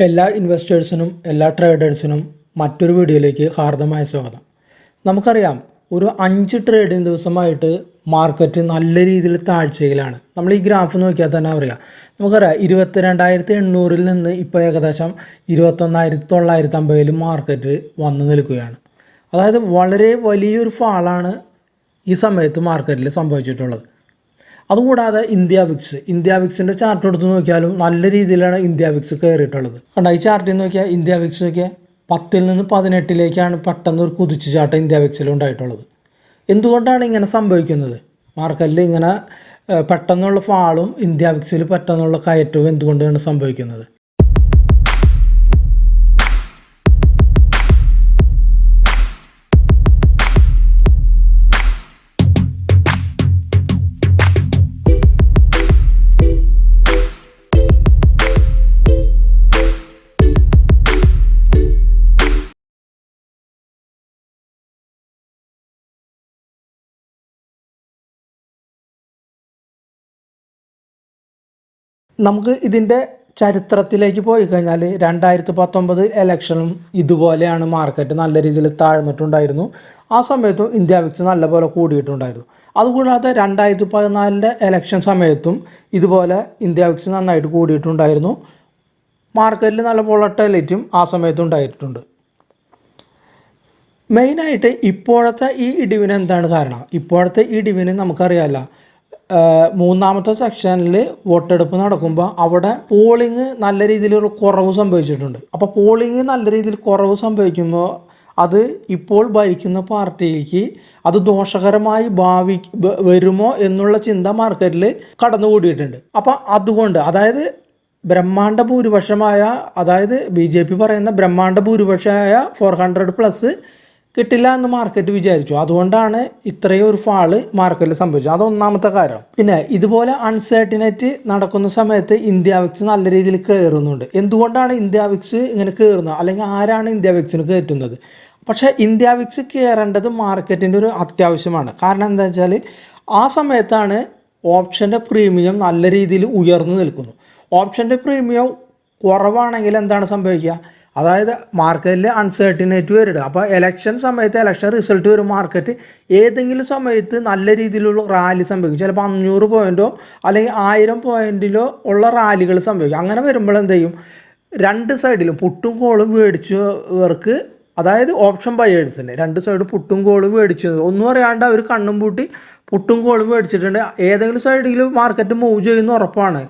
എല്ലാ ഇൻവെസ്റ്റേഴ്സിനും എല്ലാ ട്രേഡേഴ്സിനും മറ്റൊരു വീഡിയോയിലേക്ക് ഹാർദമായ സ്വാഗതം. നമുക്കറിയാം ഒരു അഞ്ച് ട്രേഡിംഗ് ദിവസമായിട്ട് മാർക്കറ്റ് നല്ല രീതിയിൽ താഴ്ചയിലാണ്. നമ്മൾ ഈ ഗ്രാഫ് നോക്കിയാൽ തന്നെ അറിയാം. നമുക്കറിയാം ഇരുപത്തി രണ്ടായിരത്തി എണ്ണൂറിൽ നിന്ന് ഇപ്പോൾ ഏകദേശം ഇരുപത്തൊന്നായിരത്തി തൊള്ളായിരത്തി അമ്പതിൽ മാർക്കറ്റ് വന്നു നിൽക്കുകയാണ്. അതായത് വളരെ വലിയൊരു ഫാളാണ് ഈ സമയത്ത് മാർക്കറ്റിൽ സംഭവിച്ചിട്ടുള്ളത്. അതുകൂടാതെ ഇന്ത്യ വിക്സ് ഇന്ത്യ വിക്സിന്റെ ചാർട്ട് എടുത്ത് നോക്കിയാലും നല്ല രീതിയിലാണ് ഇന്ത്യ വിക്സ് കയറിയിട്ടുള്ളത്. കണ്ട ഈ ചാർട്ടിൽ നോക്കിയാൽ ഇന്ത്യ വിക്സ് നോക്കിയാൽ പത്തിൽ നിന്ന് പതിനെട്ടിലേക്കാണ് പെട്ടെന്ന് ഒരു കുതിച്ചു ചാട്ടം ഇന്ത്യ വിക്സിൽ ഉണ്ടായിട്ടുള്ളത്. എന്തുകൊണ്ടാണ് ഇങ്ങനെ സംഭവിക്കുന്നത്? മാർക്കറ്റിൽ ഇങ്ങനെ പെട്ടെന്നുള്ള ഫാളും ഇന്ത്യ വിക്സിൽ പെട്ടെന്നുള്ള കയറ്റവും എന്തുകൊണ്ടാണ് സംഭവിക്കുന്നത്? നമുക്ക് ഇതിന്റെ ചരിത്രത്തിലേക്ക് പോയി കഴിഞ്ഞാൽ രണ്ടായിരത്തി പത്തൊമ്പത് ഇലക്ഷനും ഇതുപോലെയാണ് മാർക്കറ്റ് നല്ല രീതിയിൽ താഴ്ന്നിട്ടുണ്ടായിരുന്നു. ആ സമയത്തും ഇന്ത്യ വിക്സ് നല്ലപോലെ കൂടിയിട്ടുണ്ടായിരുന്നു. അതുകൂടാതെ രണ്ടായിരത്തി പതിനാലിന്റെ ഇലക്ഷൻ സമയത്തും ഇതുപോലെ ഇന്ത്യ വിക്സ് നന്നായിട്ട് കൂടിയിട്ടുണ്ടായിരുന്നു. മാർക്കറ്റിൽ നല്ല വോളട്ടൈലിറ്റിയും ആ സമയത്തും ഉണ്ടായിട്ടുണ്ട്. മെയിനായിട്ട് ഇപ്പോഴത്തെ ഈ ഇടിവിന് എന്താണ് കാരണം? ഇപ്പോഴത്തെ ഈ ഇടിവിന് നമുക്കറിയാമല്ല മൂന്നാമത്തെ സെക്ഷനിൽ വോട്ടെടുപ്പ് നടക്കുമ്പോൾ അവിടെ പോളിംഗ് നല്ല രീതിയിലൊരു കുറവ് സംഭവിച്ചിട്ടുണ്ട്. അപ്പോൾ പോളിംഗ് നല്ല രീതിയിൽ കുറവ് സംഭവിക്കുമ്പോൾ അത് ഇപ്പോൾ ഭരിക്കുന്ന പാർട്ടിക്ക് അത് ദോഷകരമായി ഭാവി വരുമോ എന്നുള്ള ചിന്ത മാർക്കറ്റിൽ കടന്നു കൂടിയിട്ടുണ്ട് അപ്പം അതുകൊണ്ട് അതായത് ബ്രഹ്മാണ്ഡ ഭൂരിപക്ഷമായ അതായത് ബി ജെ പി പറയുന്ന ബ്രഹ്മാണ്ഡ ഭൂരിപക്ഷമായ ഫോർ ഹൺഡ്രഡ് പ്ലസ് കിട്ടില്ല എന്ന് മാർക്കറ്റ് വിചാരിച്ചു. അതുകൊണ്ടാണ് ഇത്രയും ഒരു ഫാൾ മാർക്കറ്റിൽ സംഭവിച്ചത്. അത് ഒന്നാമത്തെ കാരണം പിന്നെ ഇതുപോലെ അൺസർട്ടിനറ്റി നടക്കുന്ന സമയത്ത് ഇന്ത്യ വിക്സ് നല്ല രീതിയിൽ കയറുന്നുണ്ട് എന്തുകൊണ്ടാണ് ഇന്ത്യ വിക്സ് ഇങ്ങനെ കയറുന്നത് അല്ലെങ്കിൽ ആരാണ് ഇന്ത്യ വിക്സിന് കയറ്റുന്നത് പക്ഷേ ഇന്ത്യ വിക്സ് കയറേണ്ടത് മാർക്കറ്റിന്റെ ഒരു അത്യാവശ്യമാണ്. കാരണം എന്താ വെച്ചാൽ ആ സമയത്താണ് ഓപ്ഷന്റെ പ്രീമിയം നല്ല രീതിയിൽ ഉയർന്നു നിൽക്കുന്നു ഓപ്ഷന്റെ പ്രീമിയം കുറവാണെങ്കിൽ എന്താണ് സംഭവിക്കുക? അതായത് മാർക്കറ്റിൽ അൺസർട്ടിനേറ്റ് വരിക അപ്പോൾ എലക്ഷൻ സമയത്ത് എലക്ഷൻ റിസൾട്ട് വരും മാർക്കറ്റ് ഏതെങ്കിലും സമയത്ത് നല്ല രീതിയിലുള്ള റാലി സംഭവിക്കും. ചിലപ്പോൾ അഞ്ഞൂറ് പോയിന്റോ അല്ലെങ്കിൽ ആയിരം പോയിന്റിലോ ഉള്ള റാലികൾ സംഭവിക്കും. അങ്ങനെ വരുമ്പോൾ എന്ത് ചെയ്യും? രണ്ട് സൈഡിലും പുട്ടും കോളും മേടിച്ചവർക്ക് അതായത് ഓപ്ഷൻ ബയേഴ്സിന് രണ്ട് സൈഡ് പുട്ടും കോളും മേടിച്ചു ഒന്നും അറിയാണ്ട് അവർ കണ്ണും പൂട്ടി പുട്ടും കോളും മേടിച്ചിട്ടുണ്ട്. ഏതെങ്കിലും സൈഡിൽ മാർക്കറ്റ് മൂവ് ചെയ്യുന്ന ഉറപ്പാണ്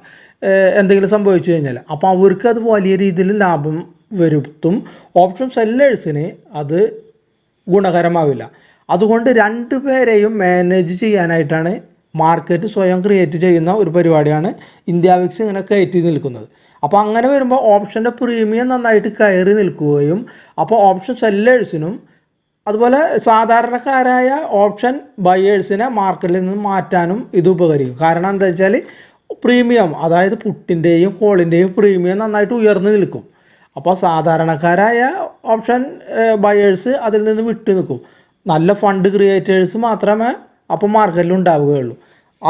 എന്തെങ്കിലും സംഭവിച്ചു കഴിഞ്ഞാൽ അപ്പോൾ അവർക്ക് അത് വലിയ രീതിയിൽ ലാഭം വരുത്തും. ഓപ്ഷൻ സെല്ലേഴ്സിന് അത് ഗുണകരമാവില്ല. അതുകൊണ്ട് രണ്ട് പേരെയും മാനേജ് ചെയ്യാനായിട്ടാണ് മാർക്കറ്റ് സ്വയം ക്രിയേറ്റ് ചെയ്യുന്ന ഒരു പരിപാടിയാണ് ഇന്ത്യ വിക്സ് ഇങ്ങനെ കയറ്റി നിൽക്കുന്നത്. അപ്പോൾ അങ്ങനെ വരുമ്പോൾ ഓപ്ഷന്റെ പ്രീമിയം നന്നായിട്ട് കയറി നിൽക്കുകയും അപ്പോൾ ഓപ്ഷൻ സെല്ലേഴ്സിനും അതുപോലെ സാധാരണക്കാരായ ഓപ്ഷൻ ബയേഴ്സിനെ മാർക്കറ്റിൽ നിന്ന് മാറ്റാനും ഇത് ഉപകരിക്കും. കാരണം എന്താ വെച്ചാൽ പ്രീമിയം അതായത് പുട്ടിന്റെയും കോളിന്റെയും പ്രീമിയം നന്നായിട്ട് ഉയർന്നു നിൽക്കും. അപ്പോൾ സാധാരണക്കാരായ ഓപ്ഷൻ ബയേഴ്സ് അതിൽ നിന്ന് വിട്ടു നിൽക്കും. നല്ല ഫണ്ട് ക്രിയേറ്റേഴ്സ് മാത്രമേ അപ്പോൾ മാർക്കറ്റിൽ ഉണ്ടാവുകയുള്ളൂ.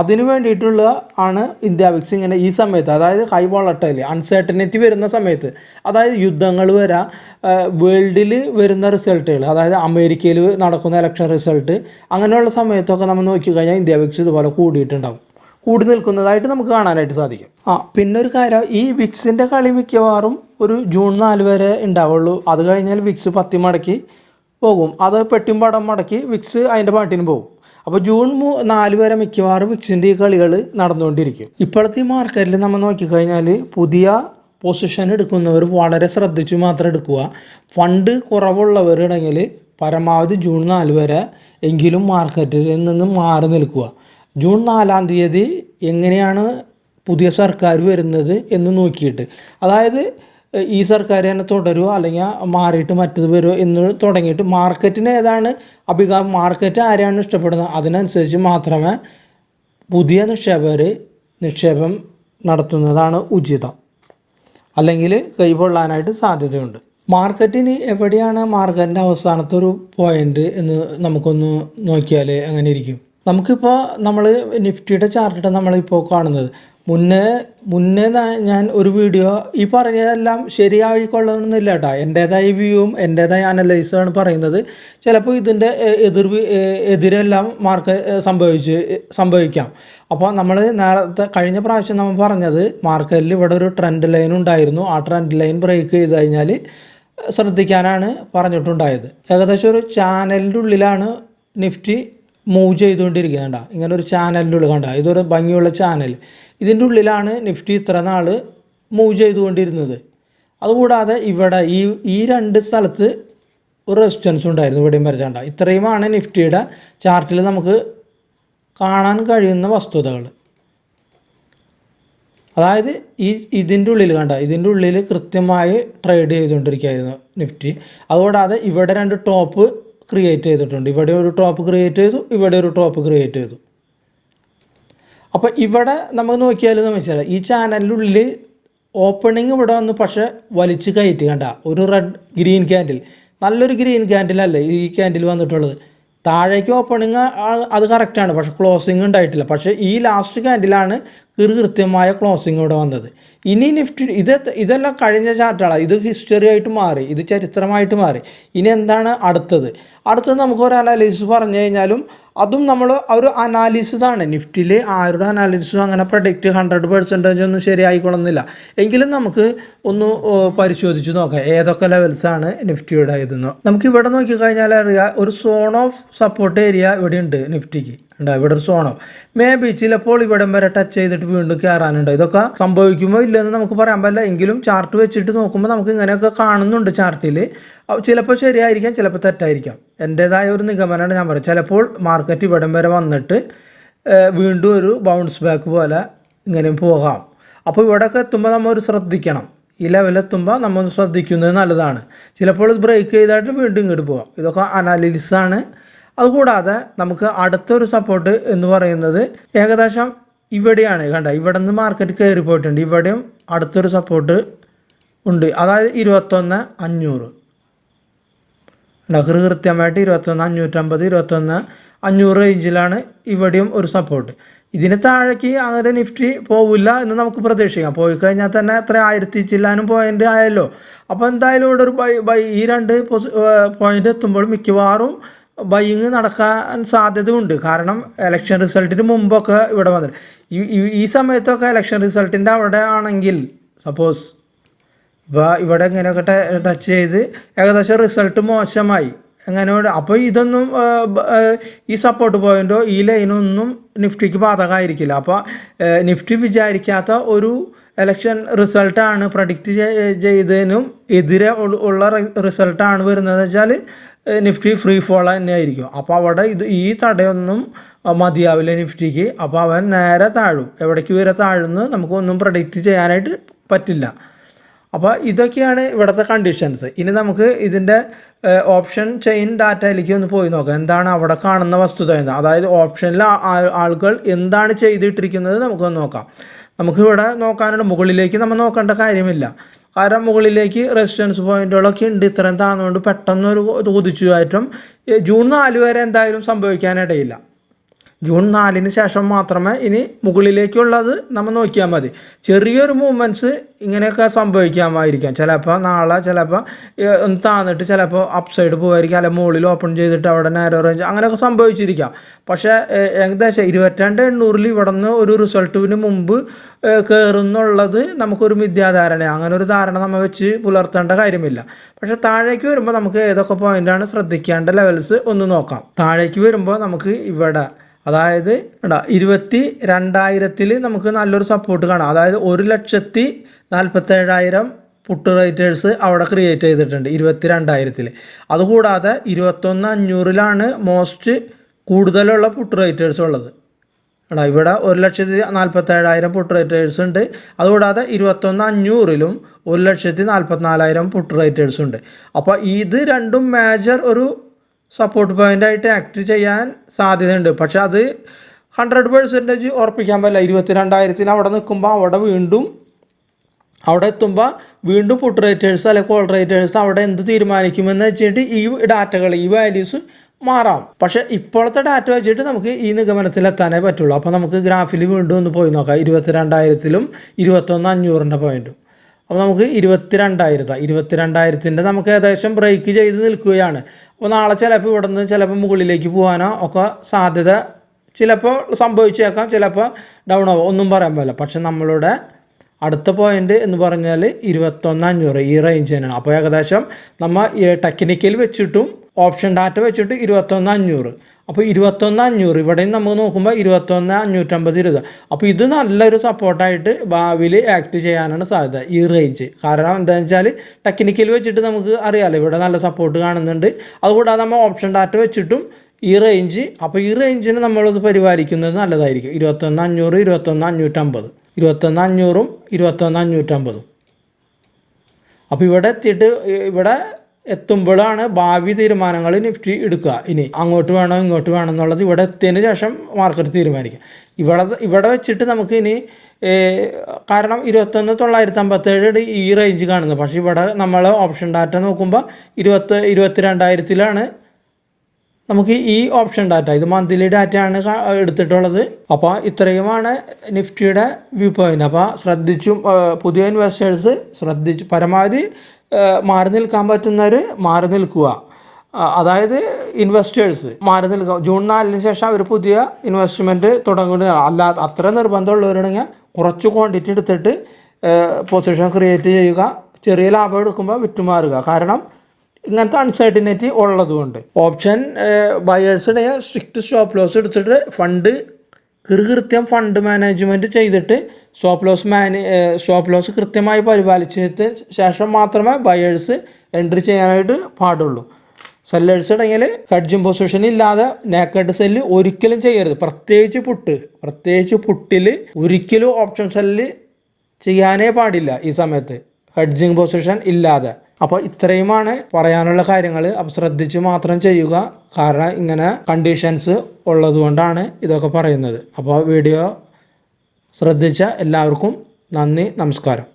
അതിന് വേണ്ടിയിട്ടുള്ള ആണ് ഇന്ത്യ വിക്സ് ഇങ്ങനെ ഈ സമയത്ത് അതായത് ഹൈ വോളട്ടൈൽ അൺസർട്ടനിറ്റി വരുന്ന സമയത്ത്. അതായത് യുദ്ധങ്ങൾ വരാം വേൾഡിൽ വരുന്ന റിസൾട്ടുകൾ അതായത് അമേരിക്കയിൽ നടക്കുന്ന ഇലക്ഷൻ റിസൾട്ട് അങ്ങനെയുള്ള സമയത്തൊക്കെ നമ്മൾ നോക്കിക്കഴിഞ്ഞാൽ ഇന്ത്യ വിക്സ് ഇതുപോലെ കൂടിയിട്ടുണ്ടാവും. കൂടി നിൽക്കുന്നതായിട്ട് നമുക്ക് കാണാനായിട്ട് സാധിക്കും. ആ പിന്നെ ഒരു കാര്യം ഈ വിക്സിന്റെ കളി മിക്കവാറും ഒരു ജൂൺ നാല് വരെ ഉണ്ടാവുള്ളൂ. അത് കഴിഞ്ഞാൽ വിക്സ് പത്തി മടക്കി പോകും. അത് പെട്ടിയും പടം മടക്കി വിക്സ് അതിന്റെ പാട്ടിന് പോകും. അപ്പോൾ ജൂൺ മൂ നാല് വരെ മിക്കവാറും വിക്സിന്റെ ഈ കളികൾ നടന്നുകൊണ്ടിരിക്കും. ഇപ്പോഴത്തെ ഈ മാർക്കറ്റിൽ നമ്മൾ നോക്കിക്കഴിഞ്ഞാൽ പുതിയ പൊസിഷൻ എടുക്കുന്നവർ വളരെ ശ്രദ്ധിച്ചു മാത്രം എടുക്കുക. ഫണ്ട് കുറവുള്ളവരുണ്ടെങ്കിൽ പരമാവധി ജൂൺ നാല് വരെ എങ്കിലും മാർക്കറ്റിൽ നിന്ന് മാറി നിൽക്കുക. ജൂൺ നാലാം തീയതി എങ്ങനെയാണ് പുതിയ സർക്കാർ വരുന്നത് എന്ന് നോക്കിയിട്ട്. അതായത് ഈ സർക്കാർ തന്നെ തുടരുമോ അല്ലെങ്കിൽ മാറിയിട്ട് മറ്റത് വരുമോ എന്ന് തുടങ്ങിയിട്ട് മാർക്കറ്റിന് ഏതാണ് അഭികാ മാർക്കറ്റ് ആരെയാണ് ഇഷ്ടപ്പെടുന്നത്? അതിനനുസരിച്ച് മാത്രമേ പുതിയ നിക്ഷേപകർ നിക്ഷേപം നടത്തുന്നതാണ് ഉചിതം. അല്ലെങ്കിൽ കൈകൊള്ളാനായിട്ട് സാധ്യതയുണ്ട്. മാർക്കറ്റിന് എവിടെയാണ് മാർക്കറ്റിന്റെ അവസാനത്തെ ഒരു പോയിന്റ് എന്ന് നമുക്കൊന്ന് നോക്കിയാൽ അങ്ങനെ ഇരിക്കും? നമുക്കിപ്പോൾ നമ്മൾ നിഫ്റ്റിയുടെ ചാർട്ടിട്ട് നമ്മളിപ്പോൾ കാണുന്നത്. മുന്നേ മുന്നേ ഞാൻ ഒരു വീഡിയോ ഈ പറഞ്ഞതെല്ലാം ശരിയായിക്കൊള്ളണമെന്നില്ല കേട്ടോ എന്റേതായ വ്യൂവും എന്റേതായ അനലൈസുമാണ് പറയുന്നത്. ചിലപ്പോൾ ഇതിന്റെ എതിർ എതിരെല്ലാം മാർക്ക് സംഭവിച്ച് സംഭവിക്കാം. അപ്പോൾ നമ്മൾ നേരത്തെ കഴിഞ്ഞ പ്രാവശ്യം നമ്മൾ പറഞ്ഞത് മാർക്കറ്റിൽ ഇവിടെ ഒരു ട്രെൻഡ് ലൈൻ ഉണ്ടായിരുന്നു. ആ ട്രെൻഡ് ലൈൻ ബ്രേക്ക് ചെയ്ത് കഴിഞ്ഞാൽ ശ്രദ്ധിക്കാനാണ് പറഞ്ഞിട്ടുണ്ടായത്. ഏകദേശം ഒരു ചാനലിന്റെ ഉള്ളിലാണ് നിഫ്റ്റി മൂവ് ചെയ്തുകൊണ്ടിരിക്കുന്നത് കണ്ട? ഇങ്ങനെ ഒരു ചാനലിന്റെ ഉള്ളിൽ കണ്ട? ഇതൊരു ഭംഗിയുള്ള ചാനൽ. ഇതിന്റെ ഉള്ളിലാണ് നിഫ്റ്റി ഇത്ര നാൾ മൂവ് ചെയ്തുകൊണ്ടിരുന്നത്. അതുകൂടാതെ ഇവിടെ ഈ ഈ രണ്ട് സ്ഥലത്ത് ഒരു റെസിസ്റ്റൻസ് ഉണ്ടായിരുന്നു ഇവിടെയും വരച്ചാണ്ട ഇത്രയുമാണ് നിഫ്റ്റിയുടെ ചാർട്ടിൽ നമുക്ക് കാണാൻ കഴിയുന്ന വസ്തുതകൾ. അതായത് ഈ ഇതിന്റെ ഉള്ളിൽ കണ്ട? ഇതിന്റെ ഉള്ളിൽ കൃത്യമായി ട്രേഡ് ചെയ്തുകൊണ്ടിരിക്കുകയായിരുന്നു നിഫ്റ്റി. അതുകൂടാതെ ഇവിടെ രണ്ട് ടോപ്പ് ക്രിയേറ്റ് ചെയ്തിട്ടുണ്ട്. ഇവിടെ ഒരു ടോപ്പ് ക്രിയേറ്റ് ചെയ്തു ഇവിടെ ഒരു ടോപ്പ് ക്രിയേറ്റ് ചെയ്തു. അപ്പോൾ ഇവിടെ നമ്മൾ നോക്കിയാൽ എന്ന് വെച്ചാൽ ഈ ചാനലിനുള്ളിൽ ഓപ്പണിംഗ് ഇവിടെ വന്ന് പക്ഷേ വലിച്ച് കയറ്റി. കണ്ട ഒരു റെഡ് ഗ്രീൻ ക്യാൻഡിൽ നല്ലൊരു ഗ്രീൻ ക്യാൻഡിലല്ലേ ഈ ക്യാൻഡിൽ വന്നിട്ടുള്ളത്? താഴേക്ക് ഓപ്പണിങ് അത് കറക്റ്റാണ് പക്ഷേ ക്ലോസിങ് ഉണ്ടായിട്ടില്ല. പക്ഷേ ഈ ലാസ്റ്റ് ക്യാൻഡിലാണ് കൃ കൃത്യമായ ക്ലോസിങ് ഇവിടെ വന്നത്. ഇനി നിഫ്റ്റി ഇത് ഇതെല്ലാം കഴിഞ്ഞ ചാർട്ടാണ് ഇത് ഹിസ്റ്ററി ആയിട്ട് മാറി ഇത് ചരിത്രമായിട്ട് മാറി. ഇനി എന്താണ് അടുത്തത്? അടുത്തത് നമുക്ക് ഒരു അനാലിസിസ് പറഞ്ഞു കഴിഞ്ഞാലും അതും നമ്മൾ ഒരു അനാലിസിസ് ആണ്. നിഫ്റ്റിയിൽ ആരുടെ അനാലിസിസും അങ്ങനെ പ്രൊഡിക്റ്റ് ഹൺഡ്രഡ് പെർസെന്റേജ് ഒന്നും ശരിയായിക്കൊള്ളുന്നില്ല. എങ്കിലും നമുക്ക് ഒന്ന് പരിശോധിച്ച് നോക്കാം. ഏതൊക്കെ ലെവൽസാണ് നിഫ്റ്റിയുടെ ഇതെന്ന് നമുക്ക് ഇവിടെ നോക്കിക്കഴിഞ്ഞാൽ അറിയാം ഒരു സോൺ ഓഫ് സപ്പോർട്ട് ഏരിയ ഇവിടെ ഉണ്ട് നിഫ്റ്റിക്ക് ഉണ്ടാവും ഇവിടെ ഒരു സോണം. മേ ബി ചിലപ്പോൾ ഇവിടം വരെ ടച്ച് ചെയ്തിട്ട് വീണ്ടും കയറാനുണ്ട് ഇതൊക്കെ സംഭവിക്കുമോ ഇല്ലെന്ന് നമുക്ക് പറയാൻ പറ്റില്ല. എങ്കിലും ചാർട്ട് വെച്ചിട്ട് നോക്കുമ്പോൾ നമുക്ക് ഇങ്ങനെയൊക്കെ കാണുന്നുണ്ട് ചാർട്ടിൽ ചിലപ്പോൾ ശരിയായിരിക്കാം ചിലപ്പോൾ തെറ്റായിരിക്കാം. എന്റേതായ ഒരു നിഗമനമാണ് ഞാൻ പറയുന്നത് ചിലപ്പോൾ മാർക്കറ്റ് ഇവിടം വരെ വന്നിട്ട് വീണ്ടും ഒരു ബൗൺസ് ബാക്ക് പോലെ ഇങ്ങനെ പോകാം. അപ്പോൾ ഇവിടെയൊക്കെ എത്തുമ്പോൾ നമ്മൾ ഒരു ശ്രദ്ധിക്കണം. ഈ ലെവലെത്തുമ്പോൾ നമ്മൾ ശ്രദ്ധിക്കുന്നത് നല്ലതാണ്. ചിലപ്പോൾ ബ്രേക്ക് ചെയ്തായിട്ട് വീണ്ടും ഇങ്ങോട്ട് പോകാം. ഇതൊക്കെ അനാലിസിസ് ആണ്. അതുകൂടാതെ നമുക്ക് അടുത്തൊരു സപ്പോർട്ട് എന്ന് പറയുന്നത് ഏകദേശം ഇവിടെയാണ്. കണ്ട? ഇവിടെ നിന്ന് മാർക്കറ്റ് കയറി പോയിട്ടുണ്ട്. ഇവിടെയും അടുത്തൊരു സപ്പോർട്ട് ഉണ്ട്. അതായത് ഇരുപത്തൊന്ന് അഞ്ഞൂറ്. ഡഹ്റ് കൃത്യമായിട്ട് ഇരുപത്തൊന്ന് അഞ്ഞൂറ്റമ്പത് ഇരുപത്തൊന്ന് അഞ്ഞൂറ് റേഞ്ചിലാണ് ഇവിടെയും ഒരു സപ്പോർട്ട് ഇതിന് താഴേക്ക് അങ്ങനെ നിഫ്റ്റി പോവില്ല എന്ന് നമുക്ക് പ്രതീക്ഷിക്കാം. പോയി കഴിഞ്ഞാൽ തന്നെ എത്ര ആയിരത്തി ചില്ലാനും പോയിന്റ് ആയല്ലോ. അപ്പോൾ എന്തായാലും ഇവിടെ ഒരു ബൈ ബൈ ഈ രണ്ട് പോയിന്റ് എത്തുമ്പോൾ മിക്കവാറും ബൈയിങ് നടക്കാൻ സാധ്യതയുണ്ട്. കാരണം ഇലക്ഷൻ റിസൾട്ടിന് മുമ്പൊക്കെ ഇവിടെ വന്നിട്ട്. ഈ ഈ- സമയത്തൊക്കെ ഇലക്ഷൻ റിസൾട്ടിന്റെ അവിടെ ആണെങ്കിൽ സപ്പോസ് ഇപ്പോൾ ഇവിടെ ഇങ്ങനെയൊക്കെ ടച്ച് ചെയ്ത് ഏകദേശം റിസൾട്ട് മോശമായി. അങ്ങനെ അപ്പോൾ ഇതൊന്നും ഈ സപ്പോർട്ട് പോയിന്റോ ഈ ലൈനൊന്നും നിഫ്റ്റിക്ക് ബാധകമായിരിക്കില്ല. അപ്പോൾ നിഫ്റ്റി വിചാരിക്കാത്ത ഒരു എലക്ഷൻ റിസൾട്ടാണ് പ്രഡിക്റ്റ് ചെയ്തതിനും എതിരെ ഉള്ള റിസൾട്ടാണ് വരുന്നത് വെച്ചാൽ നിഫ്റ്റി ഫ്രീ ഫോൾ തന്നെയായിരിക്കും. അപ്പോൾ അവിടെ ഇത് ഈ തടയൊന്നും മതിയാവില്ല നിഫ്റ്റിക്ക്. അപ്പോൾ അവൻ നേരെ താഴും. എവിടേക്ക് വരെ താഴുന്ന് നമുക്കൊന്നും പ്രഡിക്റ്റ് ചെയ്യാനായിട്ട് പറ്റില്ല. അപ്പോൾ ഇതൊക്കെയാണ് ഇവിടുത്തെ കണ്ടീഷൻസ് ഇനി നമുക്ക് ഇതിന്റെ ഓപ്ഷൻ ചെയിൻ ഡാറ്റയിലേക്ക് ഒന്ന് പോയി നോക്കാം. എന്താണ് അവിടെ കാണുന്ന വസ്തുത എന്ന്. അതായത് ഓപ്ഷനിൽ ആളുകൾ എന്താണ് ചെയ്തിട്ടിരിക്കുന്നത് നമുക്കൊന്ന് നോക്കാം. നമുക്കിവിടെ നോക്കാനുള്ള മുകളിലേക്ക് നമ്മൾ നോക്കേണ്ട കാര്യമില്ല. കാരണം മുകളിലേക്ക് റെസിസ്റ്റൻസ് പോയിന്റുകളൊക്കെ ഉണ്ട്. ഇത്രയും താന്നുകൊണ്ട് പെട്ടെന്നൊരു കുതിച്ചു കയറ്റം. ജൂൺ നാല് വരെ എന്തായാലും സംഭവിക്കാനിടയില്ല. ജൂൺ നാലിന് ശേഷം മാത്രമേ ഇനി മുകളിലേക്കുള്ളത് നമ്മൾ നോക്കിയാൽ മതി. ചെറിയൊരു മൂവ്മെന്റ്സ് ഇങ്ങനെയൊക്കെ സംഭവിക്കാമായിരിക്കാം. ചിലപ്പോൾ നാളെ ചിലപ്പോൾ ഒന്ന് താന്നിട്ട് ചിലപ്പോൾ അപ്പ് സൈഡ് പോകുമായിരിക്കും അല്ലെങ്കിൽ മുകളിൽ ഓപ്പൺ ചെയ്തിട്ട് അവിടെ നേരെ റേഞ്ച് അങ്ങനെയൊക്കെ സംഭവിച്ചിരിക്കാം. പക്ഷേ ഏകദേശം ഇരുപത്തിരണ്ട് എണ്ണൂറിൽ ഇവിടെ നിന്ന് ഒരു റിസൾട്ടിന് മുമ്പ് കയറുന്നുള്ളത് നമുക്കൊരു മിഥ്യാധാരണയാണ് അങ്ങനെ ഒരു ധാരണ നമ്മൾ വെച്ച് പുലർത്തേണ്ട കാര്യമില്ല. പക്ഷേ താഴേക്ക് വരുമ്പോൾ നമുക്ക് ഏതൊക്കെ പോയിന്റാണ് ശ്രദ്ധിക്കേണ്ട ലെവൽസ് ഒന്ന് നോക്കാം. താഴേക്ക് വരുമ്പോൾ നമുക്ക് ഇവിടെ അതായത് എടാ ഇരുപത്തി രണ്ടായിരത്തിൽ നമുക്ക് നല്ലൊരു സപ്പോർട്ട് കാണാം. അതായത് ഒരു ലക്ഷത്തി നാൽപ്പത്തേഴായിരം പുട്ട് റേറ്റേഴ്സ് അവിടെ ക്രിയേറ്റ് ചെയ്തിട്ടുണ്ട് ഇരുപത്തി രണ്ടായിരത്തിൽ അതുകൂടാതെ ഇരുപത്തൊന്ന് അഞ്ഞൂറിലാണ് മോസ്റ്റ് കൂടുതലുള്ള പുട്ട് റേറ്റേഴ്സ് ഉള്ളത്. എടാ ഇവിടെ ഒരു ലക്ഷത്തി നാൽപ്പത്തേഴായിരം പുട്ട് റേറ്റേഴ്സ് ഉണ്ട്. അതുകൂടാതെ ഇരുപത്തൊന്ന് അഞ്ഞൂറിലും ഒരു ലക്ഷത്തി നാൽപ്പത്തിനാലായിരം പുട്ട് റേറ്റേഴ്സ് ഉണ്ട്. അപ്പോൾ ഇത് രണ്ടും മേജർ ഒരു സപ്പോർട്ട് പോയിന്റ് ആയിട്ട് ആക്ട് ചെയ്യാൻ സാധ്യതയുണ്ട്. പക്ഷെ അത് ഹൺഡ്രഡ് പെർസെന്റേജ് ഉറപ്പിക്കാൻ പറ്റില്ല. ഇരുപത്തിരണ്ടായിരത്തിന് അവിടെ നിൽക്കുമ്പോൾ അവിടെ വീണ്ടും അവിടെ എത്തുമ്പോൾ വീണ്ടും പുട്ട് റേറ്റേഴ്സ് അല്ലെങ്കിൽ കോൾ റേറ്റേഴ്സ് അവിടെ എന്ത് തീരുമാനിക്കുമെന്ന് വെച്ചിട്ട് ഈ ഡാറ്റകൾ ഈ വാല്യൂസ് മാറാം. പക്ഷെ ഇപ്പോഴത്തെ ഡാറ്റ വെച്ചിട്ട് നമുക്ക് ഈ നിഗമനത്തിൽ എത്താനേ പറ്റുള്ളൂ. അപ്പോൾ നമുക്ക് ഗ്രാഫിൽ വീണ്ടും ഒന്ന് പോയി നോക്കാം. ഇരുപത്തിരണ്ടായിരത്തിലും ഇരുപത്തൊന്ന് അഞ്ഞൂറിന്റെ പോയിന്റും അപ്പോൾ നമുക്ക് ഇരുപത്തിരണ്ടായിരത്താണ് ഇരുപത്തിരണ്ടായിരത്തിന്റെ നമുക്ക് ഏകദേശം ബ്രേക്ക് ചെയ്ത് നിൽക്കുകയാണ്. അപ്പോൾ നാളെ ചിലപ്പോൾ ഇവിടെ നിന്ന് ചിലപ്പോൾ മുകളിലേക്ക് പോകാനോ ഒക്കെ സാധ്യത ചിലപ്പോൾ സംഭവിച്ചേക്കാം ചിലപ്പോൾ ഡൗൺ ആവും. ഒന്നും പറയാൻ പറ്റില്ല പക്ഷെ നമ്മളുടെ അടുത്ത പോയിന്റ് എന്ന് പറഞ്ഞാൽ ഇരുപത്തൊന്ന് അഞ്ഞൂറ് ഈ റേഞ്ച് തന്നെയാണ്. അപ്പോൾ ഏകദേശം നമ്മൾ ടെക്നിക്കൽ വെച്ചിട്ടും ഓപ്ഷൻ ഡാറ്റ വെച്ചിട്ട് ഇരുപത്തൊന്ന് അഞ്ഞൂറ്. അപ്പോൾ ഇരുപത്തൊന്ന് അഞ്ഞൂറ്. ഇവിടെയും നമ്മൾ നോക്കുമ്പോൾ ഇരുപത്തൊന്ന് അഞ്ഞൂറ്റമ്പത് ഇരുപത്. അപ്പോൾ ഇത് നല്ലൊരു സപ്പോർട്ടായിട്ട് ഭാവിയിൽ ആക്ട് ചെയ്യാനാണ് സാധ്യത ഈ റേഞ്ച് കാരണം എന്താണെന്ന് വെച്ചാൽ ടെക്നിക്കൽ വെച്ചിട്ട് നമുക്ക് അറിയാമല്ലോ ഇവിടെ നല്ല സപ്പോർട്ട് കാണുന്നുണ്ട്. അതുകൂടാതെ നമ്മൾ ഓപ്ഷൻ ഡാറ്റ വെച്ചിട്ടും ഈ റേഞ്ച് അപ്പോൾ ഈ റേഞ്ചിന് നമ്മളത് പരിപാലിക്കുന്നത് നല്ലതായിരിക്കും. ഇരുപത്തൊന്ന് അഞ്ഞൂറ് ഇരുപത്തൊന്ന് അഞ്ഞൂറ്റമ്പത്. ഇരുപത്തൊന്ന് അഞ്ഞൂറും ഇരുപത്തൊന്ന് അഞ്ഞൂറ്റമ്പതും. അപ്പോൾ ഇവിടെ എത്തിയിട്ട് ഇവിടെ എത്തുമ്പോഴാണ് ഭാവി തീരുമാനങ്ങൾ നിഫ്റ്റി എടുക്കുക. ഇനി അങ്ങോട്ട് വേണോ ഇങ്ങോട്ട് വേണോ എന്നുള്ളത് ഇവിടെ എത്തിയതിന് ശേഷം മാർക്കറ്റ് തീരുമാനിക്കുക. ഇവിടെ ഇവിടെ വെച്ചിട്ട് നമുക്ക് ഇനി കാരണം ഇരുപത്തൊന്ന് തൊള്ളായിരത്തി അമ്പത്തേഴ് ഈ റേഞ്ച് കാണുന്നത്. പക്ഷേ ഇവിടെ നമ്മൾ ഓപ്ഷൻ ഡാറ്റ നോക്കുമ്പോൾ ഇരുപത്തി ഇരുപത്തിരണ്ടായിരത്തിലാണ് നമുക്ക് ഈ ഓപ്ഷൻ ഡാറ്റ ഇത് മന്ത്ലി ഡാറ്റയാണ് എടുത്തിട്ടുള്ളത്. അപ്പോൾ ഇത്രയുമാണ് നിഫ്റ്റിയുടെ വ്യൂ പോയിന്റ് അപ്പോൾ ശ്രദ്ധിച്ചും പുതിയ ഇൻവെസ്റ്റേഴ്സ് ശ്രദ്ധിച്ചു പരമാവധി മാറി നിൽക്കാൻ പറ്റുന്നവർ മാറി നിൽക്കുക. അതായത് ഇൻവെസ്റ്റേഴ്സ് മാറി നിൽക്കുക. ജൂൺ നാലിന് ശേഷം അവർ പുതിയ ഇൻവെസ്റ്റ്മെന്റ് തുടങ്ങുകയാണ്. അല്ല അത്ര നിർബന്ധമുള്ളവരാണെങ്കിൽ കുറച്ച് ക്വാണ്ടിറ്റി എടുത്തിട്ട് പൊസിഷൻ ക്രിയേറ്റ് ചെയ്യുക. ചെറിയ ലാഭം എടുക്കുമ്പോൾ വിറ്റുമാറുക കാരണം ഇങ്ങനത്തെ അൺസർട്ടിനിറ്റി ഉള്ളതുകൊണ്ട് ഓപ്ഷൻ ബയേഴ്സിനെ സ്ട്രിക്റ്റ് സ്റ്റോപ്പ് ലോസ് എടുത്തിട്ട് ഫണ്ട് കൃത്യം ഫണ്ട് മാനേജ്മെന്റ് ചെയ്തിട്ട് സ്റ്റോപ്പ് ലോസ് മാന് സ്റ്റോപ്പ് ലോസ് കൃത്യമായി പരിപാലിച്ചിട്ട് ശേഷം മാത്രമേ ബയേഴ്സ് എൻട്രി ചെയ്യാനായിട്ട് പാടുള്ളൂ. സെല്ലേഴ്സ് ഉണ്ടെങ്കിൽ കഡ്ജും പൊസിഷൻ ഇല്ലാതെ നേക്കഡ് സെല്ല് ഒരിക്കലും ചെയ്യരുത്. പ്രത്യേകിച്ച് പുട്ട്. പ്രത്യേകിച്ച് പുട്ടിൽ ഒരിക്കലും ഓപ്ഷൻ സെല്ല് ചെയ്യാനേ പാടില്ല ഈ സമയത്ത്. ഹെഡ്ജിങ് പൊസിഷൻ ഇല്ലാതെ. അപ്പോൾ ഇത്രയുമാണ് പറയാനുള്ള കാര്യങ്ങൾ അപ്പോൾ ശ്രദ്ധിച്ച് മാത്രം ചെയ്യുക. കാരണം ഇങ്ങനെ കണ്ടീഷൻസ് ഉള്ളതുകൊണ്ടാണ് ഇതൊക്കെ പറയുന്നത്. അപ്പോൾ വീഡിയോ ശ്രദ്ധിച്ച എല്ലാവർക്കും നന്ദി നമസ്കാരം.